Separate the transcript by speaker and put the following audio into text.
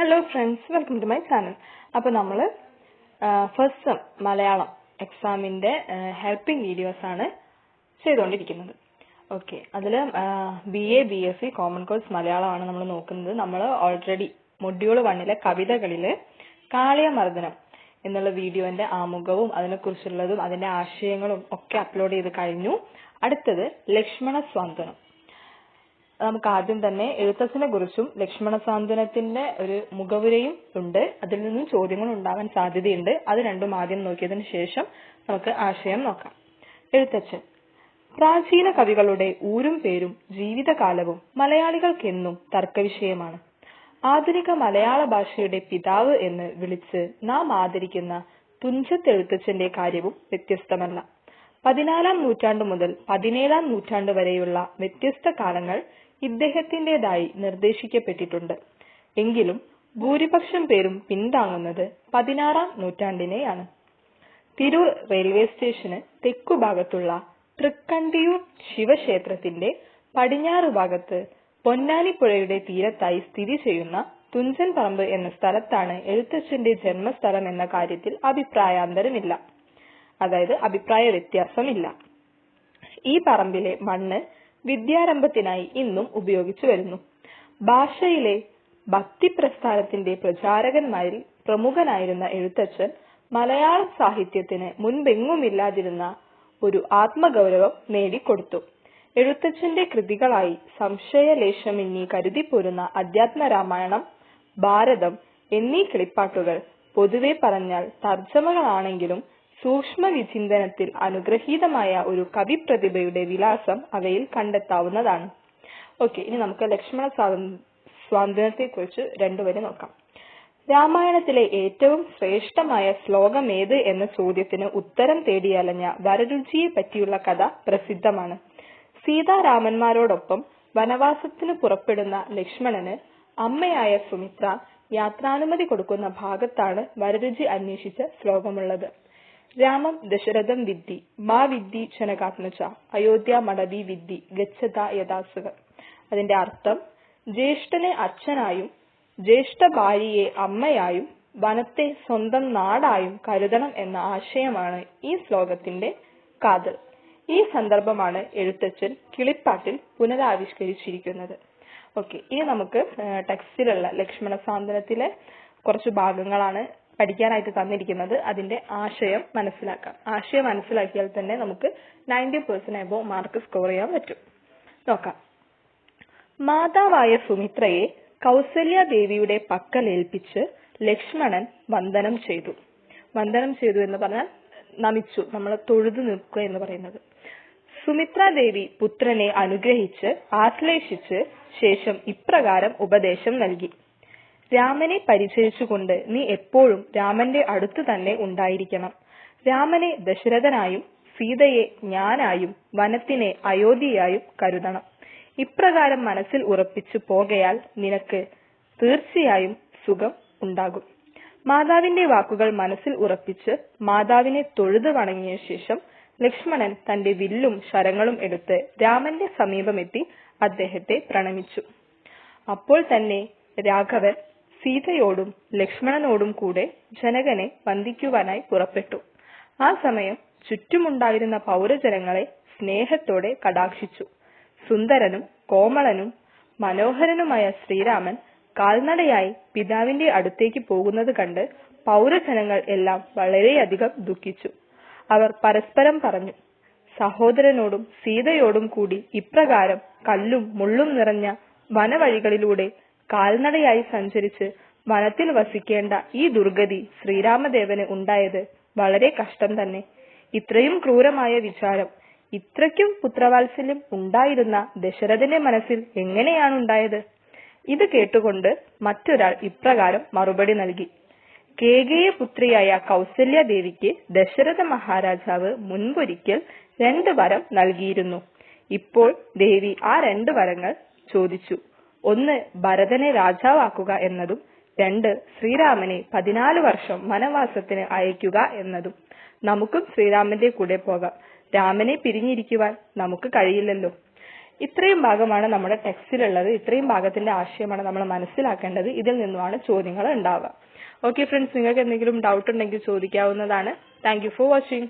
Speaker 1: Hello friends welcome to my channel അപ്പോൾ നമ്മൾ first sem Malayalam എക്സാമിന്റെ ഹെൽപ്പിംഗ് വീഡിയോസ് ആണ് ചെയ്തുകൊണ്ടിരിക്കുന്നത് ഓക്കെ അതിൽ B A B S C common course മലയാളമാണ് നമ്മൾ നോക്കുന്നത്. നമ്മൾ ഓൾറെഡി മൊഡ്യൂൾ വണ്ണിലെ കവിതകളിൽ കാളിയമർദ്ദനം എന്നുള്ള വീഡിയോന്റെ ആമുഖവും അതിനെക്കുറിച്ചുള്ളതും അതിന്റെ ആശയങ്ങളും ഒക്കെ അപ്ലോഡ് ചെയ്ത് കഴിഞ്ഞു. അടുത്തത് ലക്ഷ്മണ സ്വാന്തനം. നമുക്ക് ആദ്യം തന്നെ എഴുത്തച്ഛനെ കുറിച്ചും ലക്ഷ്മണ സാന്ത്വനത്തിന്റെ ഒരു മുഖവുരയും ഉണ്ട്. അതിൽ നിന്നും ചോദ്യങ്ങൾ ഉണ്ടാകാൻ സാധ്യതയുണ്ട്. അത് രണ്ടും ആദ്യം നോക്കിയതിനു ശേഷം നമുക്ക് ആശയം നോക്കാം. എഴുത്തച്ഛൻ പ്രാചീന കവികളുടെ ഊരും പേരും ജീവിതകാലവും മലയാളികൾക്കെന്നും തർക്കവിഷയമാണ്. ആധുനിക മലയാള ഭാഷയുടെ പിതാവ് എന്ന് വിളിച്ച് നാം ആദരിക്കുന്ന തുഞ്ചത്തെഴുത്തച്ഛന്റെ കാര്യവും വ്യത്യസ്തമല്ല. പതിനാലാം നൂറ്റാണ്ടു മുതൽ പതിനേഴാം നൂറ്റാണ്ട് വരെയുള്ള വ്യത്യസ്ത കാലങ്ങൾ ഇദ്ദേഹത്തിന്റേതായി നിർദ്ദേശിക്കപ്പെട്ടിട്ടുണ്ട്. എങ്കിലും ഭൂരിപക്ഷം പേരും പിന്താങ്ങുന്നത് പതിനാറാം നൂറ്റാണ്ടിനെയാണ്. തിരൂർ റെയിൽവേ സ്റ്റേഷന് തെക്കുഭാഗത്തുള്ള തൃക്കണ്ടിയൂർ ശിവക്ഷേത്രത്തിന്റെ പടിഞ്ഞാറ് ഭാഗത്ത് പൊന്നാനിപ്പുഴയുടെ തീരത്തായി സ്ഥിതി ചെയ്യുന്ന തുഞ്ചൻ പറമ്പ് എന്ന സ്ഥലത്താണ് എഴുത്തച്ഛന്റെ ജന്മസ്ഥലം എന്ന കാര്യത്തിൽ അഭിപ്രായാന്തരമില്ല. അതായത് അഭിപ്രായ വ്യത്യാസമില്ല ഈ പറമ്പിലെ മണ്ണ് വിദ്യാരംഭത്തിനായി ഇന്നും ഉപയോഗിച്ചു വരുന്നു. ഭാഷയിലെ ഭക്തി പ്രസ്ഥാനത്തിന്റെ പ്രചാരകന്മാരിൽ പ്രമുഖനായിരുന്ന എഴുത്തച്ഛൻ മലയാള സാഹിത്യത്തിന് മുൻപെങ്ങുമില്ലാതിരുന്ന ഒരു ആത്മഗൗരവം നേടിക്കൊടുത്തു. എഴുത്തച്ഛന്റെ കൃതികളായി സംശയലേശമെന്നീ കരുതിപ്പോരുന്ന അധ്യാത്മരാമായണം ഭാരതം എന്നീ കിളിപ്പാട്ടുകൾ പൊതുവെ പറഞ്ഞാൽ തർജമകളാണെങ്കിലും സൂക്ഷ്മ വിചിന്തനത്തിൽ അനുഗ്രഹീതമായ ഒരു കവിപ്രതിഭയുടെ വിലാസം അവയിൽ കണ്ടെത്താവുന്നതാണ്. ഓക്കെ ഇനി നമുക്ക് ലക്ഷ്മണ സ്വാതന്ത്ര്യത്തെ കുറിച്ച് രണ്ടുവരെ നോക്കാം. രാമായണത്തിലെ ഏറ്റവും ശ്രേഷ്ഠമായ ശ്ലോകം ഏത് എന്ന ചോദ്യത്തിന് ഉത്തരം തേടിയലഞ്ഞ വരരുചിയെ പറ്റിയുള്ള കഥ പ്രസിദ്ധമാണ്. സീതാരാമന്മാരോടൊപ്പം വനവാസത്തിന് പുറപ്പെടുന്ന ലക്ഷ്മണന് അമ്മയായ സുമിത്ര യാത്രാനുമതി കൊടുക്കുന്ന ഭാഗത്താണ് വരരുചി അന്വേഷിച്ച ശ്ലോകമുള്ളത്. രാമം ദശരഥം വിദ്ധി മാ വിദ്ധി ജനകാത്മജ അയോധ്യ മടവി വിദ്ധി ഗച്ഛത യഥാസുക അതിന്റെ അർത്ഥം ജ്യേഷ്ഠനെ അച്ഛനായും ജ്യേഷ്ഠ ഭാര്യയെ അമ്മയായും വനത്തെ സ്വന്തം നാടായും കരുതണം എന്ന ആശയമാണ് ഈ ശ്ലോകത്തിന്റെ കാതൽ. ഈ സന്ദർഭമാണ് എഴുത്തച്ഛൻ കിളിപ്പാട്ടിൽ പുനരാവിഷ്കരിച്ചിരിക്കുന്നത്. ഓക്കെ ഇനി നമുക്ക് ടെക്സ്റ്റിലുള്ള ലക്ഷ്മണ സാന്ത്വനത്തിലെ കുറച്ച് ഭാഗങ്ങളാണ് പഠിക്കാനായിട്ട് തന്നിരിക്കുന്നത് അതിന്റെ ആശയം മനസ്സിലാക്കാം. ആശയം മനസ്സിലാക്കിയാൽ തന്നെ നമുക്ക് ninety percent above mark score ചെയ്യാൻ പറ്റും. നോക്കാം. മാതാവായ സുമിത്രയെ കൗസല്യ ദേവിയുടെ പക്കൽ പക്കലേൽപ്പിച്ച് ലക്ഷ്മണൻ വന്ദനം ചെയ്തു. വന്ദനം ചെയ്തു എന്ന് പറഞ്ഞാൽ നമിച്ചു നമ്മൾ തൊഴുതു നിൽക്കുക എന്ന് പറയുന്നത്. സുമിത്രാദേവി പുത്രനെ അനുഗ്രഹിച്ച് ആശ്ലേഷിച്ച് ശേഷം ഇപ്രകാരം ഉപദേശം നൽകി. രാമനെ പരിചരിച്ചുകൊണ്ട് നീ എപ്പോഴും രാമന്റെ അടുത്ത് തന്നെ ഉണ്ടായിരിക്കണം. രാമനെ ദശരഥനായും സീതയെ ഞാനായും വനത്തിനെ അയോധ്യയായും കരുതണം. ഇപ്രകാരം മനസ്സിൽ ഉറപ്പിച്ചു പോകയാൽ നിനക്ക് തീർച്ചയായും സുഖം ഉണ്ടാകും. മാതാവിന്റെ വാക്കുകൾ മനസ്സിൽ ഉറപ്പിച്ച് മാതാവിനെ തൊഴുതു വണങ്ങിയ ശേഷം ലക്ഷ്മണൻ തന്റെ വില്ലും ശരങ്ങളും എടുത്ത് രാമന്റെ സമീപമെത്തി അദ്ദേഹത്തെ പ്രണമിച്ചു. അപ്പോൾ തന്നെ രാഘവൻ സീതയോടും ലക്ഷ്മണനോടും കൂടെ ജനകനെ വന്ദിക്കുവാനായി പുറപ്പെട്ടു. ആ സമയം ചുറ്റുമുണ്ടായിരുന്ന പൗരജനങ്ങളെ സ്നേഹത്തോടെ കടാക്ഷിച്ചു. സുന്ദരനും കോമളനും മനോഹരനുമായ ശ്രീരാമൻ കാൽനടയായി പിതാവിന്റെ അടുത്തേക്ക് പോകുന്നത് കണ്ട് പൗരജനങ്ങൾ എല്ലാം വളരെയധികം ദുഃഖിച്ചു. അവർ പരസ്പരം പറഞ്ഞു സഹോദരനോടും സീതയോടും കൂടി ഇപ്രകാരം കല്ലും മുള്ളും നിറഞ്ഞ വനവഴികളിലൂടെ കാൽനടയായി സഞ്ചരിച്ച് വനത്തിൽ വസിക്കേണ്ട ഈ ദുർഗതി ശ്രീരാമദേവന് ഉണ്ടായത് വളരെ കഷ്ടം തന്നെ. ഇത്രയും ക്രൂരമായ വിചാരം ഇത്രയ്ക്കും പുത്രവാത്സല്യം ഉണ്ടായിരുന്ന ദശരഥന്റെ മനസ്സിൽ എങ്ങനെയാണ് ഉണ്ടായത്? ഇത് കേട്ടുകൊണ്ട് മറ്റൊരാൾ ഇപ്രകാരം മറുപടി നൽകി. കേകേയ പുത്രിയായ കൗസല്യാദേവിക്ക് ദശരഥ മഹാരാജാവ് മുൻപൊരിക്കൽ രണ്ട് വരം നൽകിയിരുന്നു. ഇപ്പോൾ ദേവി ആ രണ്ട് വരങ്ങൾ ചോദിച്ചു. ഒന്ന് ഭരതനെ രാജാവാക്കുക എന്നതും രണ്ട് ശ്രീരാമനെ പതിനാല് വർഷം വനവാസത്തിന് അയക്കുക എന്നതും. നമുക്കും ശ്രീരാമന്റെ കൂടെ പോകാം. രാമനെ പിരിഞ്ഞിരിക്കുവാൻ നമുക്ക് കഴിയില്ലല്ലോ. ഇത്രയും ഭാഗമാണ് നമ്മുടെ ടെക്സ്റ്റിലുള്ളത്. ഇത്രയും ഭാഗത്തിന്റെ ആശയമാണ് നമ്മൾ മനസ്സിലാക്കേണ്ടത്. ഇതിൽ നിന്നുമാണ് ചോദ്യങ്ങൾ ഉണ്ടാവുക. ഓക്കെ ഫ്രണ്ട്സ് നിങ്ങൾക്ക് എന്തെങ്കിലും ഡൗട്ട് ഉണ്ടെങ്കിൽ ചോദിക്കാവുന്നതാണ്. Thank for watching